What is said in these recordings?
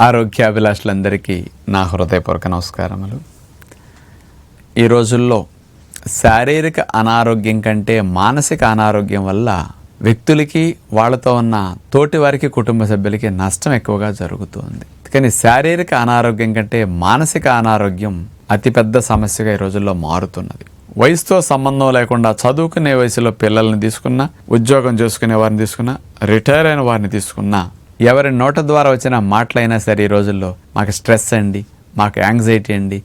ఆరోగ్యాభిలాషులందరికీ నా హృదయపూర్వక నమస్కారములు. ఈ రోజుల్లో శారీరక అనారోగ్యం కంటే మానసిక అనారోగ్యం వల్ల వ్యక్తులకి వాళ్ళతో ఉన్న తోటి వారికి కుటుంబ సభ్యులకి నష్టం ఎక్కువగా జరుగుతుంది. కానీ శారీరక అనారోగ్యం కంటే మానసిక అనారోగ్యం అతిపెద్ద సమస్యగా ఈ రోజుల్లో మారుతున్నది. వయసుతో సంబంధం లేకుండా చదువుకునే వయసులో పిల్లల్ని తీసుకున్నా ఉద్యోగం చేసుకునే వారిని తీసుకున్నా రిటైర్ అయిన వారిని తీసుకున్నా ఎవరి నోట ద్వారా వచ్చిన మాటలైనా సరే ఈ రోజుల్లో మాకు స్ట్రెస్ అండి మాకు యాంగ్జైటీ అండి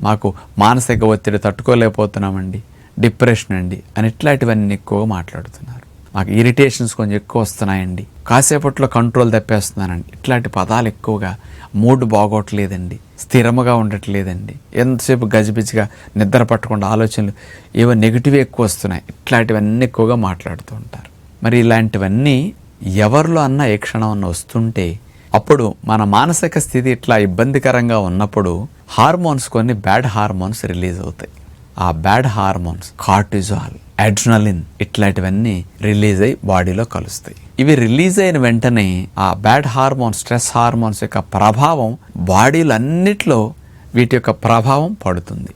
మాకు మానసిక ఒత్తిడి తట్టుకోలేకపోతున్నామండి డిప్రెషన్ అండి అని ఇట్లాంటివన్నీ ఎక్కువగా మాట్లాడుతున్నారు. మాకు ఇరిటేషన్స్ కొంచెం ఎక్కువ వస్తున్నాయండి. కాసేపట్లో కంట్రోల్ తప్పేస్తున్నానండి ఇట్లాంటి పదాలు ఎక్కువగా మూడ్ బాగోట్లేదండి స్థిరముగా ఉండట్లేదండి. ఎంతసేపు గజిబిజిగా నిద్ర పట్టకుండా ఆలోచనలు ఏవో నెగిటివ్ ఎక్కువ వస్తున్నాయి. ఇట్లాంటివన్నీ ఎక్కువగా మాట్లాడుతూ ఉంటారు. మరి ఇలాంటివన్నీ ఎవరిలో అన్న ఏ క్షణం అన్న వస్తుంటే అప్పుడు మన మానసిక స్థితి ఇట్లా ఇబ్బందికరంగా ఉన్నప్పుడు హార్మోన్స్ కొన్ని బ్యాడ్ హార్మోన్స్ రిలీజ్ అవుతాయి. ఆ బ్యాడ్ హార్మోన్స్ కార్టిజాల్ అడ్రినలిన్ ఇట్లాంటివన్నీ రిలీజ్ అయి బాడీలో కలుస్తాయి. ఇవి రిలీజ్ అయిన వెంటనే ఆ బ్యాడ్ హార్మోన్స్ స్ట్రెస్ హార్మోన్స్ యొక్క ప్రభావం బాడీలు అన్నిట్లో వీటి యొక్క ప్రభావం పడుతుంది.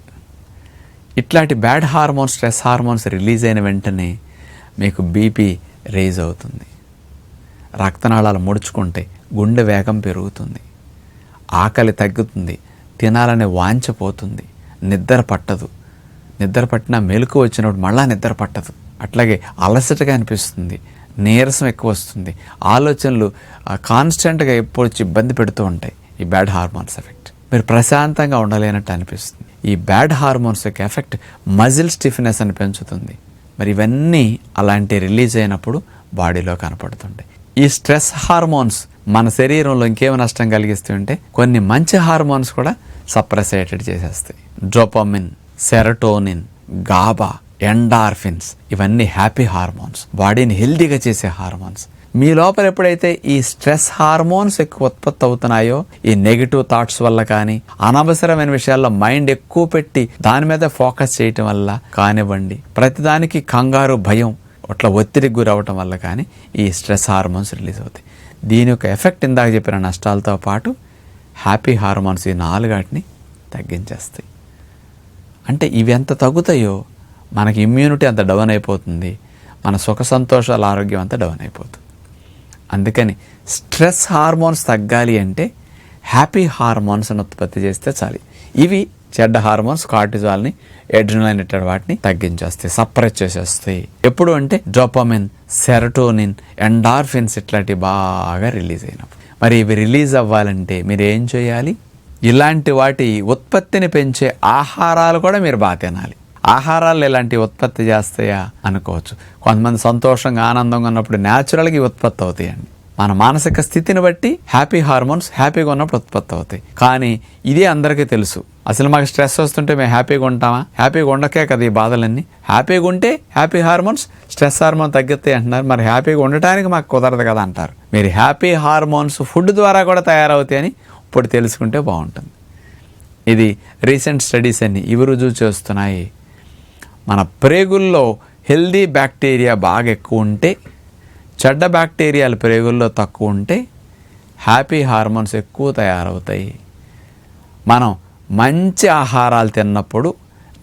ఇట్లాంటి bad hormones stress hormones release అయిన వెంటనే మీకు బీపీ రేజ్ అవుతుంది. రక్తనాళాలు ముడుచుకుంటాయి గుండె వేగం పెరుగుతుంది. ఆకలి తగ్గుతుంది. తినాలనే వాంఛ పోతుంది. నిద్ర పట్టదు. నిద్ర పట్టినా మెలకు వచ్చినప్పుడు మళ్ళా నిద్ర పట్టదు. అట్లాగే అలసటగా అనిపిస్తుంది. నీరసం ఎక్కువ వస్తుంది. ఆలోచనలు కాన్స్టెంట్గా ఎప్పుడు వచ్చి ఇబ్బంది పెడుతూ ఉంటాయి. ఈ బ్యాడ్ హార్మోన్స్ ఎఫెక్ట్. మీరు ప్రశాంతంగా ఉండలేనట్టు అనిపిస్తుంది. ఈ బ్యాడ్ హార్మోన్స్ యొక్క ఎఫెక్ట్ మజిల్ స్టిఫ్నెస్ అని పెంచుతుంది. మరి ఇవన్నీ అలాంటి రిలీజ్ అయినప్పుడు బాడీలో కనపడుతుంటాయి. ఈ స్ట్రెస్ హార్మోన్స్ మన శరీరంలో ఇంకేమి నష్టం కలిగిస్తుంటే కొన్ని మంచి హార్మోన్స్ కూడా సప్రెసేటెడ్ చేసేస్తాయి. డ్రోపమిన్ సెరటోనిన్ గాబా ఎండార్ఫిన్స్ ఇవన్నీ హ్యాపీ హార్మోన్స్ బాడీని హెల్దీగా చేసే హార్మోన్స్ మీ లోపల ఎప్పుడైతే ఈ స్ట్రెస్ హార్మోన్స్ ఎక్కువ ఉత్పత్తి అవుతున్నాయో ఈ నెగిటివ్ థాట్స్ వల్ల కానీ అనవసరమైన విషయాల్లో మైండ్ ఎక్కువ పెట్టి దాని మీద ఫోకస్ చేయటం వల్ల కానివ్వండి ప్రతిదానికి కంగారు భయం అట్లా ఒత్తిడికి గురవటం వల్ల కానీ ఈ స్ట్రెస్ హార్మోన్స్ రిలీజ్ అవుతాయి. దీని యొక్క ఎఫెక్ట్ ఇందాక చెప్పిన నష్టాలతో పాటు హ్యాపీ హార్మోన్స్ ఈ నాలుగాటిని తగ్గించేస్తాయి. అంటే ఇవి ఎంత తగ్గుతాయో మనకి ఇమ్యూనిటీ అంత డౌన్ అయిపోతుంది మన సుఖ సంతోషాల ఆరోగ్యం అంతా డౌన్ అయిపోతుంది. అందుకని స్ట్రెస్ హార్మోన్స్ తగ్గాలి అంటే హ్యాపీ హార్మోన్స్ని ఉత్పత్తి చేస్తే చాలు. ఇవి చెడ్డ హార్మోన్స్ కార్టిజాల్ని ఎడ్రినలైన్ ఇట్టాడు వాటిని తగ్గించేస్తాయి సప్రెస్ చేసేస్తాయి. ఎప్పుడు అంటే డ్రోపమిన్ సెరటోనిన్ ఎండార్ఫిన్స్ ఇట్లాంటివి బాగా రిలీజ్ అయినప్పుడు. మరి ఇవి రిలీజ్ అవ్వాలంటే మీరు ఏం చేయాలి? ఇలాంటి వాటి ఉత్పత్తిని పెంచే ఆహారాలు కూడా మీరు బాగా తినాలి. ఆహారాలు ఇలాంటి ఉత్పత్తి చేస్తాయా? అనుకోవచ్చు. కొంతమంది సంతోషంగా ఆనందంగా ఉన్నప్పుడు న్యాచురల్గా ఉత్పత్తి అవుతాయండి. మన మానసిక స్థితిని బట్టి హ్యాపీ హార్మోన్స్ హ్యాపీగా ఉన్నప్పుడు ఉత్పత్తి అవుతాయి. కానీ ఇదే అందరికీ తెలుసు. అసలు మాకు స్ట్రెస్ వస్తుంటే మేము హ్యాపీగా ఉంటామా? హ్యాపీగా ఉండకే కదా ఈ బాధలన్నీ. హ్యాపీగా ఉంటే హ్యాపీ హార్మోన్స్ స్ట్రెస్ హార్మోన్ తగ్గితే అంటున్నారు. మరి హ్యాపీగా ఉండటానికి మాకు కుదరదు కదా అంటారు. మీరు హ్యాపీ హార్మోన్స్ ఫుడ్ ద్వారా కూడా తయారవుతాయని ఇప్పుడు తెలుసుకుంటే బాగుంటుంది. ఇది రీసెంట్ స్టడీస్ అన్ని ఇవి రుజువు చేస్తున్నాయి. మన ప్రేగుల్లో హెల్దీ బ్యాక్టీరియా బాగా ఎక్కువ ఉంటే చెడ్డ బ్యాక్టీరియాలు ప్రేగుల్లో తక్కువ ఉంటే హ్యాపీ హార్మోన్స్ ఎక్కువ తయారవుతాయి. మనం మంచి ఆహారాలు తిన్నప్పుడు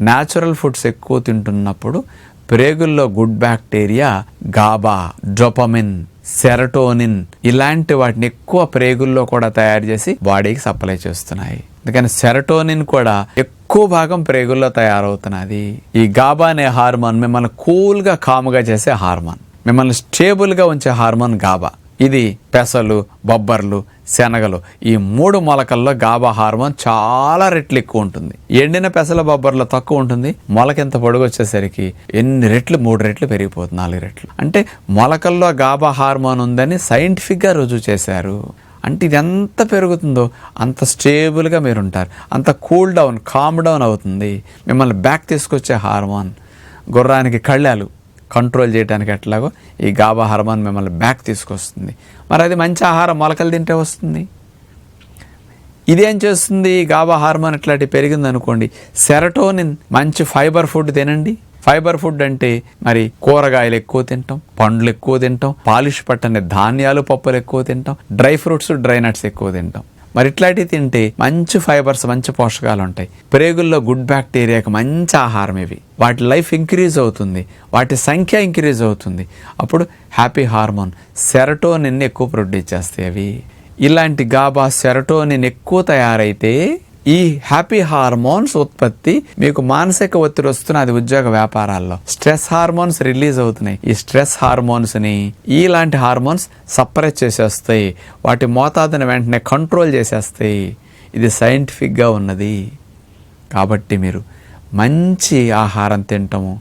న్యాచురల్ ఫుడ్స్ ఎక్కువ తింటున్నప్పుడు ప్రేగుల్లో good bacteria GABA dopamine serotonin ఇలాంటి వాటిని ఎక్కువ ప్రేగుల్లో కూడా తయారు చేసి బాడీకి సప్లై చేస్తున్నాయి. అందుకని సెరటోనిన్ కూడా ఎక్కువ భాగం ప్రేగుల్లో తయారవుతున్నది. ఈ గాబా అనే హార్మోన్ మిమ్మల్ని కూల్గా కాముగా చేసే హార్మోన్. మిమ్మల్ని స్టేబుల్గా ఉంచే హార్మోన్ గాబా. ఇది పెసలు బొబ్బర్లు శనగలు. ఈ మూడు మొలకల్లో గాబా హార్మోన్ చాలా రెట్లు ఎక్కువ ఉంటుంది. ఎండిన పెసల బొబ్బర్లో తక్కువ ఉంటుంది. మొలకెంత పొడుగు వచ్చేసరికి ఎన్ని రెట్లు? మూడు రెట్లు పెరిగిపోతుంది నాలుగు రెట్లు. అంటే మొలకల్లో గాబా హార్మోన్ ఉందని సైంటిఫిక్గా రుజువు చేశారు. అంటే ఇది ఎంత పెరుగుతుందో అంత స్టేబుల్గా మీరు ఉంటారు అంత కూల్ డౌన్ కామ్ డౌన్ అవుతుంది. మిమ్మల్ని బ్యాక్ తీసుకొచ్చే హార్మోన్ గుర్రానికి కళ్ళాలు. కంట్రోల్ చేయడానికి ఎట్లాగో ఈ గాబా హార్మోన్ మిమ్మల్ని బ్యాక్ తీసుకొస్తుంది. మరి అది మంచి ఆహారం మొలకలు తింటే వస్తుంది. ఇదేం చేస్తుంది? గాబా హార్మోన్ ఇట్లాంటి పెరిగింది అనుకోండి సెరటోనిన్ మంచి ఫైబర్ ఫుడ్ తినండి. ఫైబర్ ఫుడ్ అంటే మరి కూరగాయలు ఎక్కువ తింటాం పండ్లు ఎక్కువ తింటాం పాలిష్ పట్టని ధాన్యాలు పప్పులు ఎక్కువ తింటాం డ్రై ఫ్రూట్స్ డ్రై నట్స్ ఎక్కువ తింటాం. మరి ఇట్లాంటివి తింటే మంచి ఫైబర్స్ మంచి పోషకాలు ఉంటాయి. ప్రేగుల్లో గుడ్ బ్యాక్టీరియాకి మంచి ఆహారం ఇవి. వాటి లైఫ్ ఇంక్రీజ్ అవుతుంది. వాటి సంఖ్య ఇంక్రీజ్ అవుతుంది. అప్పుడు హ్యాపీ హార్మోన్ సెరటోనిన్ ఎక్కువ ప్రొడ్యూస్ చేస్తాయి అవి. ఇలాంటి గాబా సెరటోనిన్ ఎక్కువ తయారైతే ఈ హ్యాపీ హార్మోన్స్ ఉత్పత్తి మీకు మానసిక ఒత్తిడి వస్తున్నది ఉద్యోగ వ్యాపారాల్లో. స్ట్రెస్ హార్మోన్స్ రిలీజ్ అవుతున్నాయి. ఈ స్ట్రెస్ హార్మోన్స్ని ఇలాంటి హార్మోన్స్ సపరేట్ చేసేస్తాయి. వాటి మోతాదుని వెంటనే కంట్రోల్ చేసేస్తాయి. ఇది సైంటిఫిక్గా ఉన్నది. కాబట్టి మీరు మంచి ఆహారం తింటము.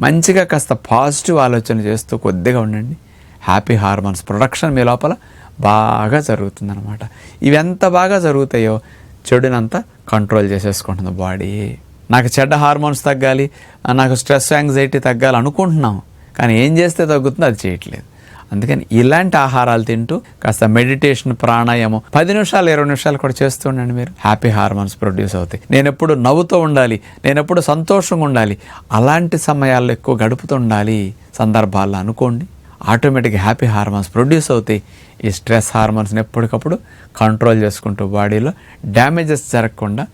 మంచిగా కాస్త పాజిటివ్ ఆలోచన చేస్తూ కొద్దిగా ఉండండి. హ్యాపీ హార్మోన్స్ ప్రొడక్షన్ మీ లోపల బాగా జరుగుతుందన్నమాట. ఇవి ఎంత బాగా జరుగుతాయో చెడునంతా కంట్రోల్ చేసేసుకుంటుంది బాడీ నాకు చెడ్డ హార్మోన్స్ తగ్గాలి నాకు స్ట్రెస్ యాంగ్జైటీ తగ్గాలి అనుకుంటున్నాం కానీ ఏం చేస్తే తగ్గుతుందో అది చేయట్లేదు. అందుకని ఇలాంటి ఆహారాలు తింటూ కాస్త మెడిటేషన్ ప్రాణాయామం పది నిమిషాలు ఇరవై నిమిషాలు కూడా చేస్తూ ఉండండి మీరు. హ్యాపీ హార్మోన్స్ ప్రొడ్యూస్ అవుతాయి. నేను ఎప్పుడు నవ్వుతూ ఉండాలి నేను ఎప్పుడు సంతోషంగా ఉండాలి అలాంటి సమయాల్లో ఎక్కువ గడుపుతూ ఉండాలి సందర్భాల్లో అనుకోండి. ఆటోమేటిక్గా హ్యాపీ హార్మోన్స్ ప్రొడ్యూస్ అవుతాయి. ఈ స్ట్రెస్ హార్మోన్స్ని ఎప్పటికప్పుడు కంట్రోల్ చేసుకుంటూ బాడీలో డ్యామేజెస్ జరగకుండా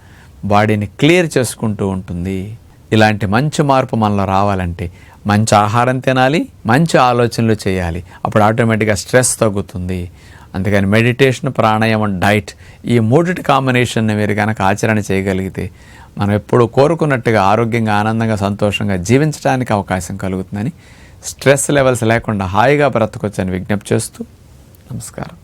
బాడీని క్లియర్ చేసుకుంటూ ఉంటుంది. ఇలాంటి మంచి మార్పు మనలో రావాలంటే మంచి ఆహారం తినాలి మంచి ఆలోచనలు చేయాలి. అప్పుడు ఆటోమేటిక్గా స్ట్రెస్ తగ్గుతుంది. అందుకని మెడిటేషన్ ప్రాణాయామం డైట్ ఈ మూడిటి కాంబినేషన్ని మీరు కనుక ఆచరణ చేయగలిగితే మనం ఎప్పుడు కోరుకున్నట్టుగా ఆరోగ్యంగా ఆనందంగా సంతోషంగా జీవించడానికి అవకాశం కలుగుతుందని స్ట్రెస్ లెవెల్స్ లేకుండా హాయిగా బ్రతకొచ్చని విజ్ఞప్తి చేస్తూ నమస్కారం.